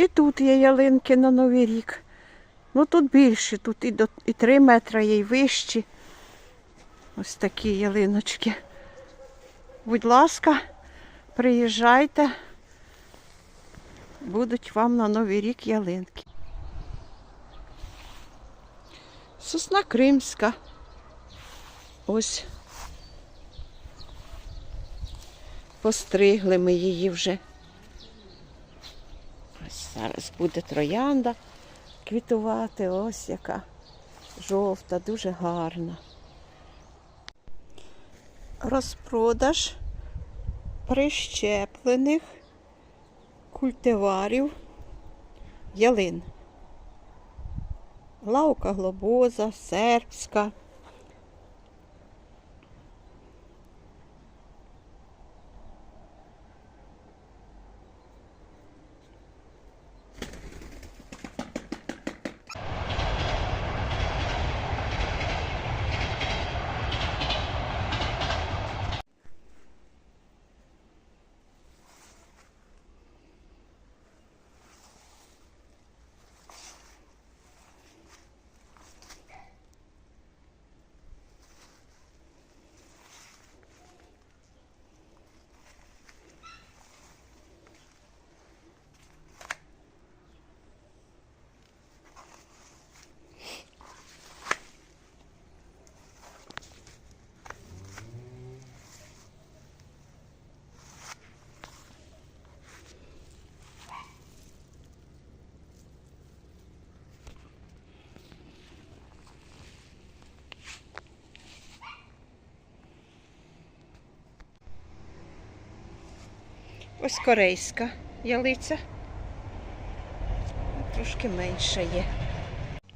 І тут є ялинки на Новий рік. Ну тут більше, тут і, до, і 3 метри є, і вищі. Ось такі ялиночки. Будь ласка, приїжджайте. Будуть вам на Новий рік ялинки. Сосна Кримська. Ось. Постригли ми її вже. Ось зараз буде троянда квітувати. Ось яка жовта, дуже гарна. Розпродаж прищеплених культиварів ялин. Лавка глобоза, сербська. Ось корейська ялиця. Трошки менша є.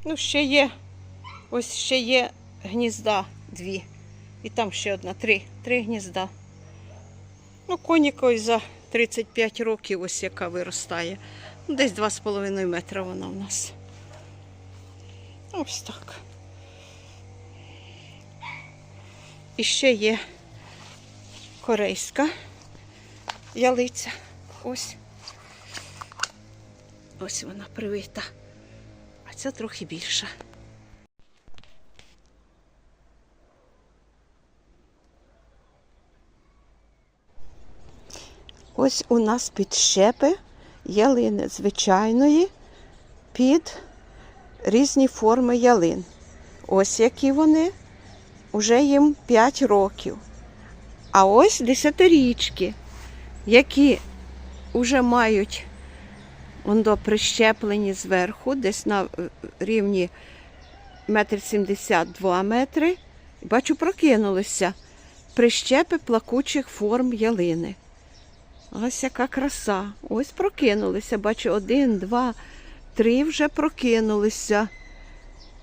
Ну, ще є. Ось ще є гнізда дві. І там ще одна, три. Три гнізда. Ну, коніка ось за 35 років, ось яка виростає. Ну, десь 2,5 метра вона у нас. Ось так. І ще є корейська ялиця. Ось. Ось вона привита. А ця трохи більша. Ось у нас підщепи ялини звичайної під різні форми ялин. Ось які вони. Уже їм 5 років. А ось десятирічки які вже мають ондо прищеплені зверху, десь на е, рівні метр сімдесят два метри. Бачу, прокинулися прищепи плакучих форм ялини. Ось яка краса. Ось прокинулися. Бачу, один, два, три вже прокинулися.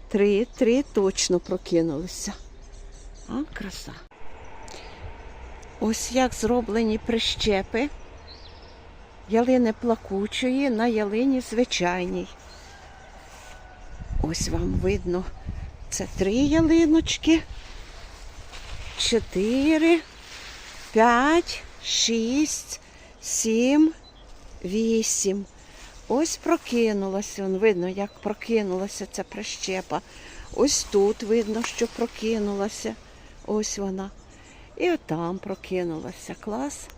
Три, три точно прокинулися. А, краса. Ось як зроблені прищепи ялини плакучої на ялині звичайній. Ось вам видно, це три ялиночки, чотири, п'ять, шість, сім, вісім. Ось прокинулася. Видно, як прокинулася ця прищепа. Ось тут видно, що прокинулася. Ось вона. І отам прокинулася. Клас.